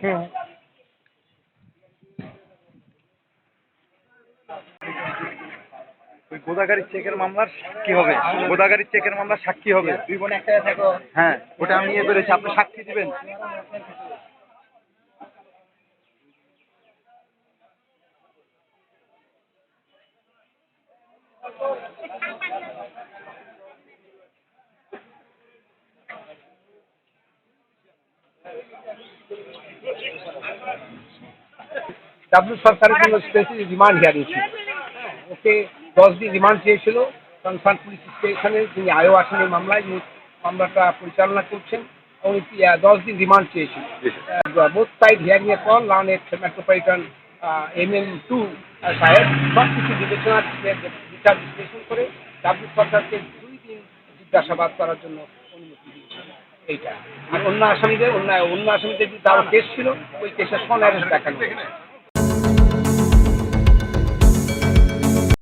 হুম ওই গোদাগাড়ির চেকের মামলার কি হবে। গোদাগাড়ির চেকের মামলার সাক্ষী হবে। দুই বোন থাকো হ্যাঁ ওটা আমি নিয়ে বেরোছি আপনি সাক্ষী দিবেন। ডাব্লিউ সরকারের জন্য স্পেশালি রিমান্ড হিয়ারিং ছিল ওকে দশ দিন রিমান্ড চেয়েছিল কনসার্ন পুলিশ স্টেশনে যিনি আয়ো আছেন এই মামলায় যিনি মামলাটা পরিচালনা করছেন এবং দশ দিন রিমান্ড চেয়েছিল। বোথ সাইড হিয়ারিং এর পর লানের মেট্রোপলিটন এম এম টু সাহেব সব কিছু বিবেচনা বিচার বিশ্লেষণ করে ডাব্লিউ সরকারকে দুই দিন জিজ্ঞাসাবাদ করার জন্য অনুমতি দিয়েছিল এইটা আর অন্য আসামিদের, অন্য অন্য আসামিদের যে তার কেস ছিল, ওই কেসের সন অ্যারেস্ট দেখানো।